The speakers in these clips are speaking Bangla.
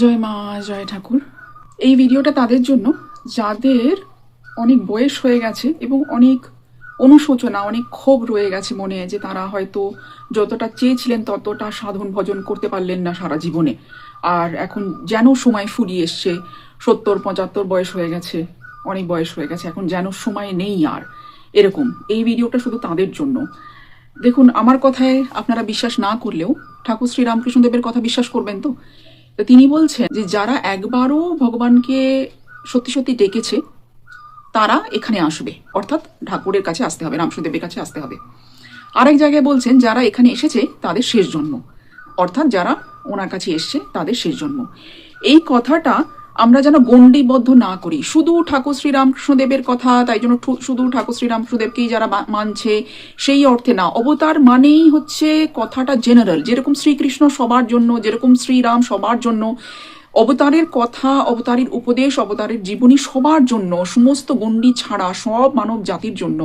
জয় মা, জয় ঠাকুর। এই ভিডিওটা তাদের জন্য, যাদের অনেক বয়স হয়ে গেছে এবং অনেক অনুশোচনা, অনেক ক্ষোভ রয়ে গেছে মনে যে তারা হয়তো যতটা চেয়েছিলেন ততটা সাধন ভজন করতে পারলেন না সারা জীবনে। আর এখন যেন সময় ফুরিয়ে এসছে, সত্তর, পঁচাত্তর বয়স হয়ে গেছে, অনেক বয়স হয়ে গেছে, এখন যেন সময় নেই আর। এরকম, এই ভিডিওটা শুধু তাদের জন্য। দেখুন, আমার কথায় আপনারা বিশ্বাস না করলেও ঠাকুর শ্রী রামকৃষ্ণদেবের কথা বিশ্বাস করবেন তো তো? তিনি বলছেন যে যারা একবারও ভগবানকে সত্যি সত্যি ডেকেছে, তারা এখানে আসবে। অর্থাৎ ঠাকুরের কাছে আসতে হবে রামসুদেবের কাছে আসতে হবে। আরেক জায়গায় বলছেন, যারা এখানে এসেছে, তাদের শেষ জন্ম। অর্থাৎ যারা ওনার কাছে এসছে, তাদের শেষ জন্ম। এই কথাটা আমরা যেন গণ্ডিবদ্ধ না করি। শুধু ঠাকুর শ্রীরামকৃষ্ণদেবের কথা, তাই জন্য শুধু ঠাকুর শ্রীরামকৃষ্ণদেবকেই যারা মানছে, সেই অর্থে না। অবতার মানেই হচ্ছে কথাটা জেনারেল যেরকম শ্রীকৃষ্ণ সবার জন্য, যেরকম শ্রীরাম সবার জন্য, অবতারের কথা, অবতারের উপদেশ, অবতারের জীবনী সবার জন্য, সমস্ত গণ্ডি ছাড়া সব মানব জাতির জন্য।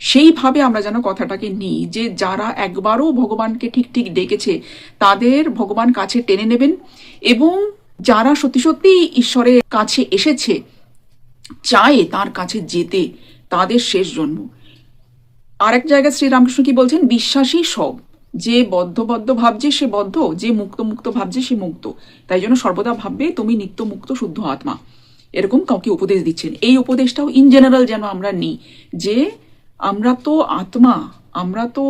সেইভাবে আমরা যেন কথাটাকে নিই যে, যারা একবারও ভগবানকে ঠিক ঠিক ডেকেছে, তাদের ভগবান কাছে টেনে নেবেন এবং যারা সত্যি সত্যি ঈশ্বরের কাছে এসেছে, চায় তার কাছে যেতে, তাদের শেষ জন্ম। আর এক জায়গায় শ্রীরামকৃষ্ণ কি বলছেন? বিশ্বাসী সব। যে বদ্ধ বদ্ধ ভাবছে সে বদ্ধ, যে মুক্ত মুক্ত ভাবছে সে মুক্ত। তাই জন্য সর্বদা ভাববে, তুমি নিত্য মুক্ত, শুদ্ধ আত্মা। এরকম কাউকে উপদেশ দিচ্ছেন। এই উপদেশটাও ইন জেনারেল যেন আমরা নিই, যে আমরা তো আত্মা, আমরা তো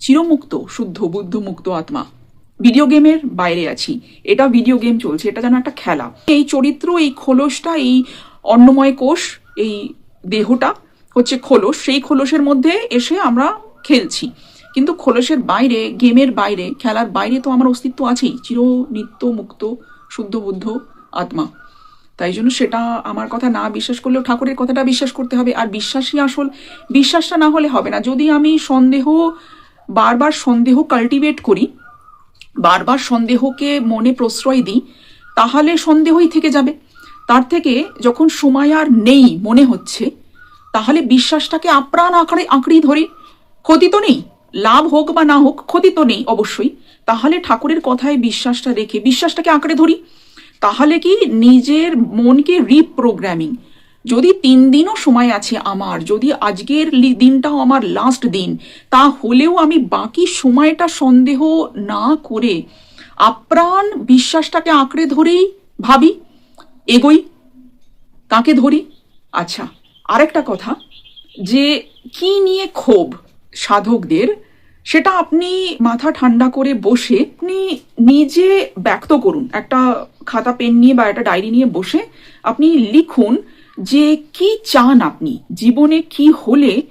চিরমুক্ত, শুদ্ধ, বুদ্ধ, মুক্ত আত্মা। ভিডিও গেমের বাইরে আছি। এটা ভিডিও গেম চলছে, এটা যেন একটা খেলা। এই চরিত্র, এই খোলসটা, এই অন্নময় কোষ, এই দেহটা হচ্ছে খোলস। সেই খোলসের মধ্যে এসে আমরা খেলছি। কিন্তু খোলসের বাইরে গেমের বাইরে, খেলার বাইরে তো আমার অস্তিত্ব আছেই। চির নিত্য মুক্ত, শুদ্ধ বুদ্ধ আত্মা। তাই জন্য সেটা আমার কথা না বিশ্বাস করলেও ঠাকুরের কথাটা বিশ্বাস করতে হবে। আর বিশ্বাসই আসল। বিশ্বাসটা না হলে হবে না। যদি আমি সন্দেহ, বারবার সন্দেহ কাল্টিভেট করি বারবার সন্দেহকে মনে প্রশ্রয় দিই, তাহলে সন্দেহই থেকে যাবে। তার থেকে যখন সময় আর নেই মনে হচ্ছে, তাহলে বিশ্বাসটাকে আপ্রাণ আঁকড়ে আঁকড়ি ধরি। ক্ষতি তো নেই, লাভ হোক বা না হোক, ক্ষতি তো নেই অবশ্যই। তাহলে ঠাকুরের কথায় বিশ্বাসটা রেখে, বিশ্বাসটাকে আঁকড়ে ধরি। তাহলে কি নিজের মনকে রিপ্রোগ্রামিং যদি তিন দিনও সময় আছে আমার, যদি আজকের দিনটাও আমার লাস্ট দিন তা হলেও আমি বাকি সময়টা সন্দেহ না করে আপ্রাণ বিশ্বাসটাকে আঁকড়ে ধরেই ভাবি, এগোই, কাকে ধরি? আচ্ছা আরেকটা কথা, যে কি নিয়ে ক্ষোভ সাধকদের, সেটা আপনি মাথা ঠান্ডা করে বসে আপনি নিজে ব্যক্ত করুন। একটা খাতা, পেন নিয়ে বা একটা ডায়েরি নিয়ে বসে আপনি লিখুন যে কি চান আপনি, জীবনে কি হলে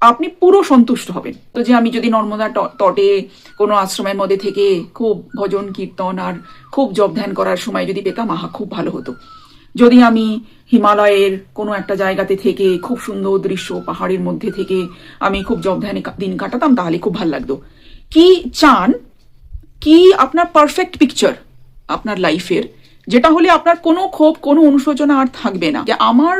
আপনি পুরো সন্তুষ্ট হবেন? তো যে আমি যদি নর্মদা তটে কোনো আশ্রমের মধ্যে থেকে খুব ভজন, কীর্তন আর খুব জপ ধ্যান করার সময় যদি পেতাম, আহা, খুব ভালো হতো। যদি আমি হিমালয়ের কোনো একটা জায়গাতে থেকে খুব সুন্দর দৃশ্য পাহাড়ের মধ্যে থেকে আমি খুব জব ধ্যানে দিন কাটাতাম, তাহলে খুব ভালো লাগতো। কি চান, কি আপনার পারফেক্ট পিকচার আপনার লাইফের যেটা হলে আপনার কোনো ক্ষোভ, কোনো অনুশোচনা আর থাকবে না। যে আমার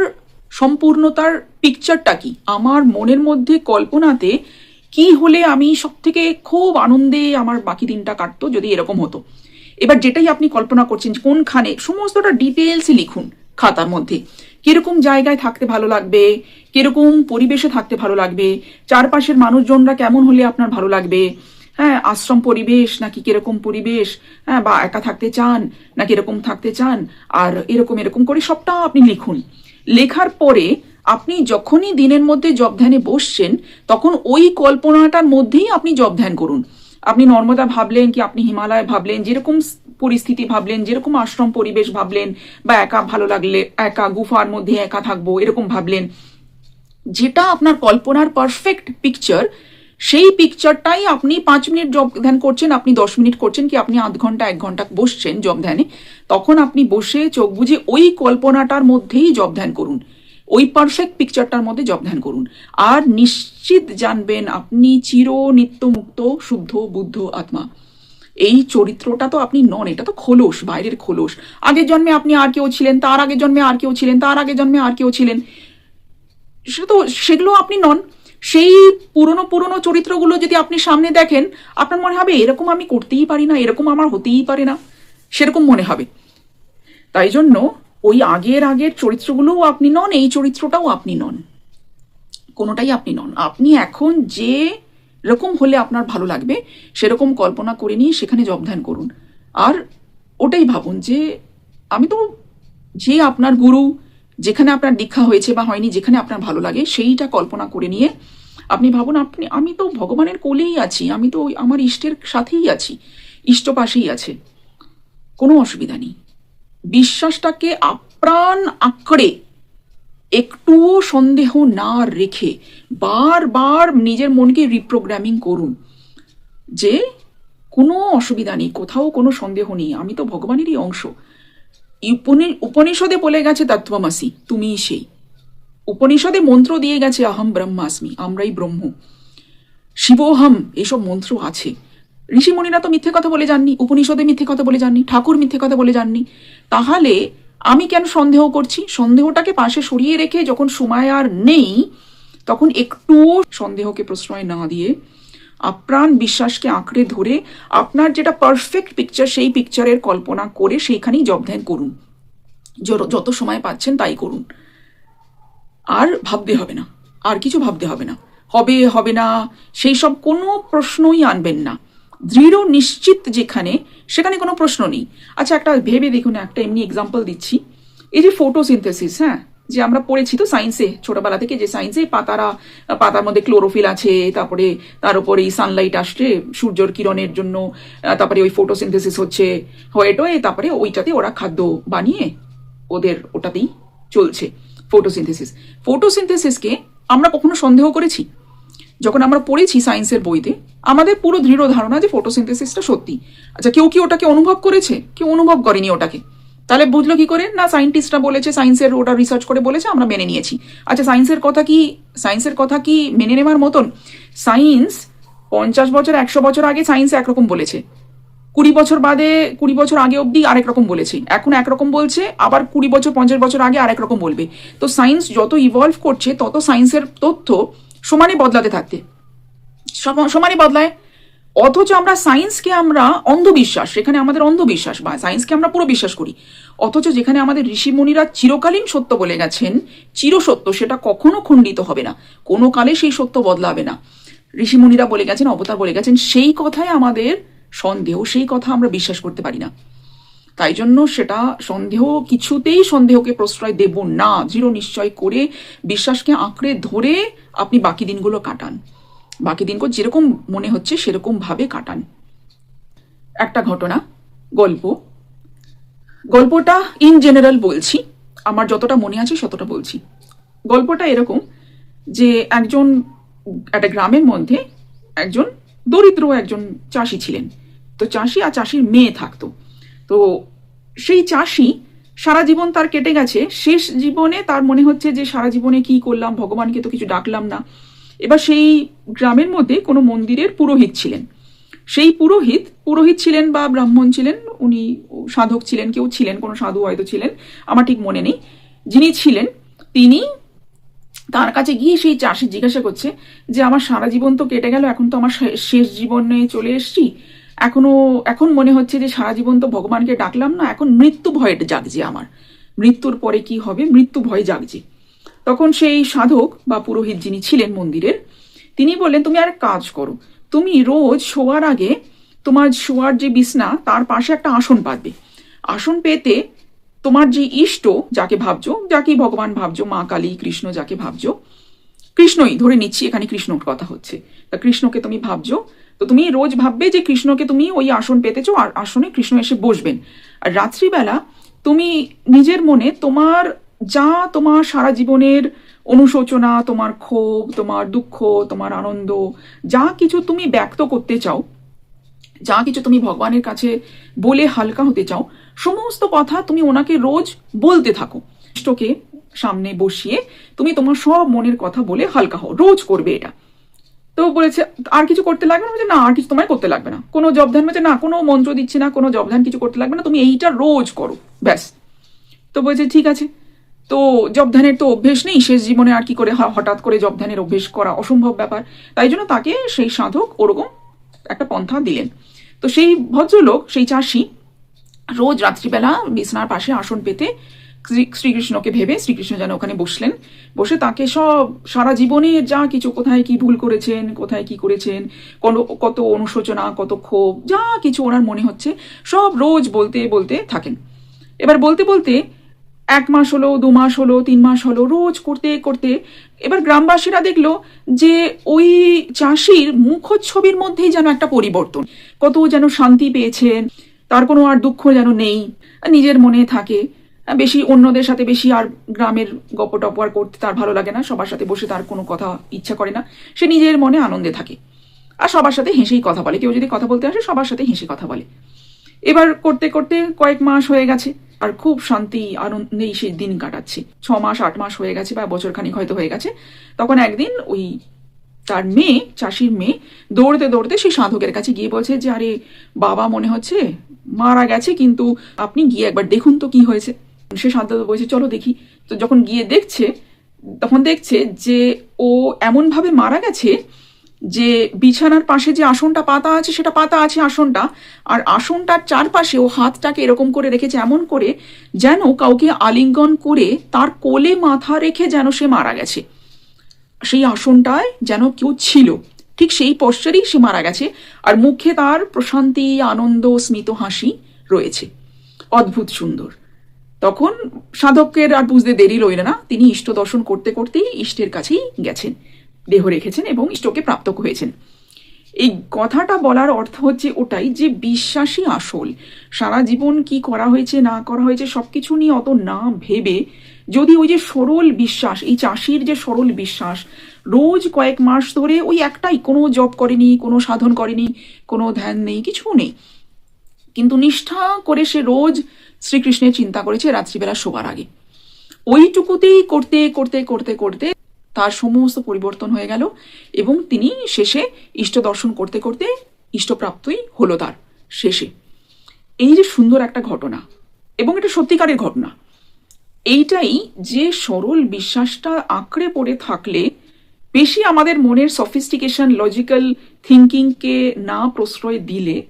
সম্পূর্ণতার পিকচারটা কি? আমার মনের মধ্যে কল্পনাতে কি হলে আমি সব থেকে খুব আনন্দে আমার বাকি দিনটা কাটতো যদি এরকম হতো? এবার যেটাই আপনি কল্পনা করছেন কোনখানে, সমস্তটা ডিটেলসে লিখুন খাতার মধ্যে। কীরকম জায়গায় থাকতে ভালো লাগবে? কীরকম পরিবেশে থাকতে ভালো লাগবে? চারপাশের মানুষজনরা কেমন হলে আপনার ভালো লাগবে? হ্যাঁ আশ্রম পরিবেশ নাকি কীরকম পরিবেশ? হ্যাঁ বা একা থাকতে চান নাকি এরকম থাকতে চান? আর এরকম এরকম করে সবটা আপনি লিখুন। লেখার পরে আপনি যখনই দিনের মধ্যে জব ধ্যানে বসছেন, তখন ওই কল্পনাটার মধ্যেই আপনি জব ধ্যান করুন। আপনি নর্মদা ভাবলেন কি আপনি হিমালয় ভাবলেন, যেরকম পরিস্থিতি ভাবলেন, যেরকম আশ্রম পরিবেশ ভাবলেন, বা একা ভালো লাগলে একা গুফার মধ্যে একা থাকব, এরকম ভাবলেন। যেটা আপনার কল্পনার পারফেক্ট পিকচার সেই পিকচারটাই আপনি পাঁচ মিনিট জব ধ্যান করছেন, আপনি দশ মিনিট করছেন কি আপনি আধ ঘণ্টা, এক ঘণ্টা বসছেন জব ধ্যানে, তখন আপনি বসে চোখ বুজে ওই কল্পনাটার মধ্যেই জব ধ্যান করুন। ওই পারফেক্ট পিকচারটার মধ্যে জব ধ্যান করুন। আর নিশ্চিত জানবেন আপনি চির নিত্য মুক্ত শুদ্ধ, বুদ্ধ আত্মা। এই চরিত্রটা তো আপনি নন, এটা তো খোলস, বাইরের খোলস। আগের জন্মে আপনি আর কেউ ছিলেন, তার আগের জন্মে আর কেউ ছিলেন, তার আগের জন্মে আর কেউ ছিলেন। সে তো, সেগুলো আপনি নন। সেই পুরনো পুরনো চরিত্রগুলো যদি আপনি সামনে দেখেন, আপনার মনে হবে, এরকম আমি করতেই পারি না, এরকম আমার হতেই পারে না। সেরকম মনে হবে। তাই জন্য ওই আগের আগের চরিত্রগুলোও আপনি নন, এই চরিত্রটাও আপনি নন। কোনোটাই আপনি নন। আপনি এখন যে রকম হলে আপনার ভালো লাগবে, সেরকম কল্পনা করে নিয়ে সেখানে জব ধ্যান করুন। আর ওটাই ভাবুন যে, আমি তো যে আপনার গুরু যেখানে আপনার দীক্ষা হয়েছে বা হয়নি, যেখানে আপনার ভালো লাগে, সেইটা কল্পনা করে নিয়ে আপনি ভাবুন, আপনি, আমি তো ভগবানের কোলেই আছি, আমি তো আমার ইষ্টের সাথেই আছি, ইষ্ট পাশেই আছে। কোনো অসুবিধা নেই। বিশ্বাসটাকে আপ্রাণ আঁকড়ে, একটুও সন্দেহ না রেখে বারবার নিজের মনকে রিপ্রোগ্রামিং করুন যে কোনো অসুবিধা নেই, কোথাও কোনো সন্দেহ নেই, আমি তো ভগবানেরই অংশ। উপনিষদে বলে গেছে তত্ত্বমাসি, তুমিই সেই। উপনিষদে মন্ত্র দিয়ে গেছে আহম ব্রহ্মাস্মি, আমরাই ব্রহ্ম। শিবোহম এইসব মন্ত্র আছে। ঋষিমুনিরা তো মিথ্যে কথা বলে যাননি, উপনিষদে মিথ্যে কথা বলে যাননি, ঠাকুর মিথ্যে কথা বলে যাননি। তাহলে আমি কেন সন্দেহ করছি? সন্দেহটাকে পাশে সরিয়ে রেখে যখন সময় আর নেই, তখন একটুও সন্দেহকে প্রশ্রয় না দিয়ে আপ্রাণ বিশ্বাসকে আঁকড়ে ধরে আপনার যেটা পারফেক্ট পিকচার সেই পিকচারের কল্পনা করে সেইখানেই জব ধ্যান করুন। যত- যত সময় পাচ্ছেন তাই করুন। আর ভাবতে হবে না। আর কিছু ভাবতে হবে না। হবে হবে না, সেই সব কোনো প্রশ্নই আনবেন না। দৃঢ়, নিশ্চিত যেখানে, সেখানে কোনো প্রশ্ন নেই। আচ্ছা একটা ভেবে দেখুন, একটা এমনি এক্সাম্পল দিচ্ছি। এই যে ফটোসিনথেসিস হ্যাঁ? যে আমরা পড়েছি তো সায়েন্সে ছোটবেলা থেকে যে সায়েন্সে পাতারা, পাতার মধ্যে ক্লোরোফিল আছে, তারপরে তার উপরে সানলাইট আসছে, সূর্যর কিরণের জন্য তারপরে ওই ফটোসিনথেসিস হচ্ছে, হয়ে টয়ে তারপরে ওইটাতে ওরা খাদ্য বানিয়ে ওদের ওটাতেই চলছে ফটোসিনথেসিস ফটোসিনথেসিসকে আমরা কখনো সন্দেহ করেছি? যখন আমরা পড়েছি সায়েন্সের বইতে, আমাদের পুরো দৃঢ় ধারণা যে ফটোসিনথেসিসটা সত্যি। আচ্ছা কেউ কি ওটাকে অনুভব করেছে? কেউ অনুভব করেনি ওটাকে? তাহলে বুঝলো কি করে? না সায়েন্টিস্টরা বলেছে সায়েন্সের ওটা রিসার্চ করে বলেছে, আমরা মেনে নিয়েছি। আচ্ছা সায়েন্সের কথা কি সায়েন্সের কথা কি মেনে নেওয়ার মতন? সায়েন্স পঞ্চাশ বছর, একশো বছর আগে সায়েন্স একরকম বলেছে। কুড়ি বছর বাদে, কুড়ি বছর আগে অবধি আরেক রকম বলেছে। এখন একরকম বলছে, আবার কুড়ি বছর, পঞ্চাশ বছর আগে আরেক রকম বলবে। তো সায়েন্স যত ইভলভ করছে, তত সায়েন্সের তথ্য সমানে বদলাতে থাকতে। সম- সমানে বদলায়। অথচ আমরা সায়েন্সকে আমরা অন্ধবিশ্বাস সেখানে আমাদের অন্ধবিশ্বাস বা সায়েন্সকে আমরা পুরো বিশ্বাস করি। অথচ যেখানে আমাদের ঋষিমুনিরা চিরকালীন সত্য বলে গেছেন, চিরসত্য সেটা কখনো খণ্ডিত হবে না, কোনো কালে সেই সত্য বদলাবে না। ঋষিমুনিরা বলে গেছেন, অবতার বলে গেছেন, সেই কথায় আমাদের সন্দেহ, সেই কথা আমরা বিশ্বাস করতে পারি না। তাই জন্য সেটা সন্দেহ, কিছুতেই সন্দেহকে প্রশ্রয় দেব না। দৃঢ় নিশ্চয় করে বিশ্বাসকে আঁকড়ে ধরে আপনি বাকি দিনগুলো কাটান। বাকি দিনগুলো যেরকম মনে হচ্ছে সেরকম ভাবে কাটান। একটা ঘটনা, গল্প। গল্পটা ইন জেনারেল বলছি, আমার যতটা মনে আছে ততটা বলছি। গল্পটা এরকম যে একজন, একটা গ্রামের মধ্যে একজন দরিদ্র একজন চাষি ছিলেন। তো চাষি আর চাষির মেয়ে থাকতো। তো সেই চাষি সারা জীবন তার কেটে গেছে। শেষ জীবনে তার মনে হচ্ছে যে সারা জীবনে কি করলাম, ভগবানকে তো কিছু ডাকলাম না। এবার সেই গ্রামের মধ্যে কোনো মন্দিরের পুরোহিত ছিলেন। সেই পুরোহিত পুরোহিত ছিলেন বা ব্রাহ্মণ ছিলেন, উনি সাধক ছিলেন, কেউ ছিলেন, কোনো সাধু হয়তো ছিলেন, আমার ঠিক মনে নেই। যিনি ছিলেন, তিনি তার কাছে গিয়ে সেই চাষি জিজ্ঞাসা করছে যে, আমার সারা জীবন তো কেটে গেল, এখন তো আমার শেষ জীবনে চলে এসেছি। এখনও, এখন মনে হচ্ছে যে, সারা জীবন তো ভগবানকে ডাকলাম না, এখন মৃত্যু ভয় জাগছে আমার। মৃত্যুর পরে কি হবে? মৃত্যু ভয় জাগছে। তখন সেই সাধক বা পুরোহিত যিনি ছিলেন মন্দিরের, তিনি বললেন, তুমি আর কাজ করো। তুমি রোজ শোয়ার আগে তোমার শোয়ার যে বিছনা, তার পাশে একটা আসন পাতবে আসন পেতে তোমার যে ইষ্ট, যাকে ভাবছ যাকে ভগবান ভাবছ, মা, কালী, কৃষ্ণ, যাকে ভাবছ, কৃষ্ণই, ধরে নিচ্ছি, এখানে কৃষ্ণর কথা হচ্ছে। তা কৃষ্ণকে তুমি ভাবছ, তো তুমি রোজ ভাববে যে কৃষ্ণকে তুমি ওই আসন পেতেছো, আর আসনে কৃষ্ণ এসে বসবেন। আর রাত্রিবেলা তুমি নিজের মনে তোমার যা তোমার সারা জীবনের অনুশোচনা, তোমার ক্ষোভ, তোমার দুঃখ, তোমার আনন্দ, যা কিছু তুমি ব্যক্ত করতে চাও, যা কিছু তুমি ভগবানের কাছে বলে হালকা হতে চাও, সমস্ত কথা তুমি ওনাকে রোজ বলতে থাকো। ইষ্টকে সামনে বসিয়ে তুমি তোমার সব মনের কথা বলে হালকা হও, রোজ করবে এটা। তো বলেছে, আর কিছু করতে লাগবে না? না, আর কিছু তোমায় করতে লাগবে না। কোনো জবধান বলছে, না, কোনো মন্ত্র দিচ্ছে না, কোনো জবধান কিছু করতে লাগবে না, তুমি এইটা রোজ করো। ব্যাস। তো বলছে, ঠিক আছে। তো জবধানের তো অভ্যেস নেই, শেষ জীবনে আর কি করে হঠাৎ করে জবধানের অভ্যেস করা অসম্ভব ব্যাপার। তাই জন্য তাকে সেই সাধক ওরকম একটা পন্থা দিলেন। তো সেই ভদ্রলোক, সেই চাষি রোজ রাত্রিবেলা বিছনার পাশে আসন পেতে শ্রী- শ্রীকৃষ্ণকে ভেবে শ্রীকৃষ্ণ যেন ওখানে বসলেন। বসে তাকে সব সারা জীবনে যা কিছু, কোথায় কি ভুল করেছেন, কোথায় কি করেছেন কত অনুশোচনা, কত ক্ষোভ, যা কিছু ওনার মনে হচ্ছে, সব রোজ বলতে বলতে থাকেন। এবার বলতে বলতে এক মাস হলো, দু মাস হলো, তিন মাস হলো, রোজ করতে করতে এবার গ্রামবাসীরা দেখল যে ওই চাষির মুখচ্ছবির মধ্যেই যেন একটা পরিবর্তন। কত যেন শান্তি পেয়েছেন, তার কোনো আর দুঃখ যেন নেই, নিজের মনে থাকে। বেশি অন্যদের সাথে বেশি আর গ্রামের গপ টপ আর করতে তার ভালো লাগে না, সবার সাথে বসে তার কোনো কথা ইচ্ছা করে না, সে নিজের মনে আনন্দে থাকে। আর সবার সাথে হেসেই কথা বলে, কেউ যদি কথা বলতে আসে, সবার সাথে হেসে কথা বলে। এবার করতে করতে কয়েক মাস হয়ে গেছে আর খুব শান্তি আনন্দেই সে দিন কাটাচ্ছে। ছ মাস, আট মাস হয়ে গেছে বা বছর খানিক হয়তো হয়ে গেছে। তখন একদিন ওই তার মেয়ে, চাষির মেয়ে, দৌড়তে দৌড়তে সেই সাধকের কাছে গিয়ে বলছে যে, আরে, বাবা মনে হচ্ছে মারা গেছে, কিন্তু আপনি গিয়ে একবার দেখুন তো কি হয়েছে। সে সাধক বলছে, চলো দেখি। তো যখন গিয়ে দেখছে, তখন দেখছে যে ও এমনভাবে মারা গেছে যে বিছানার পাশে যে আসনটা পাতা আছে, সেটা পাতা আছে আসনটা। আর আসনটার চারপাশে ও হাতটাকে এরকম করে রেখেছে, এমন করে যেন কাউকে আলিঙ্গন করে তার কোলে মাথা রেখে যেন সে মারা গেছে। সেই আসনটায় যেন কেউ ছিল, ঠিক সেই পশ্চারেই সে মারা গেছে। আর মুখে তার প্রশান্তি, আনন্দ, স্মিত হাসি রয়েছে। অদ্ভুত সুন্দর। তখন সাধকের আর বুঝতে দেরি রইল না। তিনি ইষ্ট দর্শন করতে করতেই ইষ্টের কাছেই গেছেন। দেহ রেখেছেন এবং ইষ্টকে প্রাপ্ত হয়েছেন। এই কথাটা বলার অর্থ হচ্ছে ওটাই যে বিশ্বাসী আসল। সারা জীবন কি করা হয়েছে, না করা হয়েছে, সবকিছু নিয়ে অত না ভেবে যদি ওই যে সরল বিশ্বাস, এই চাষির যে সরল বিশ্বাস, রোজ কয়েক মাস ধরে ওই একটাই, কোনো জব করেনি, কোনো সাধন করেনি, কোনো ধ্যান নেই, কিছু নেই। কিন্তু নিষ্ঠা করে সে রোজ শ্রীকৃষ্ণের চিন্তা করেছে রাত্রিবেলা শোবার আগে। ওইটুকুতেই করতে করতে করতে করতে তার সমস্ত পরিবর্তন হয়ে গেল এবং তিনি শেষে ইষ্ট দর্শন করতে করতে ইষ্টপ্রাপ্তই হলো তার শেষে। এই যে সুন্দর একটা ঘটনা, এবং এটা সত্যিকারের ঘটনা, এইটাই যে সরল বিশ্বাসটা আঁকড়ে পড়ে থাকলে বেশি আমাদের মনের সফিস্টিকেশন লজিক্যাল থিঙ্কিংকে না প্রশ্রয় দিলে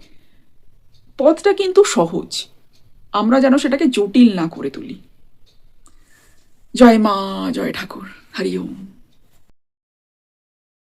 পথটা কিন্তু সহজ। আমরা যেন সেটাকে জটিল না করে তুলি। জয় মা, জয় ঠাকুর। ハリオン。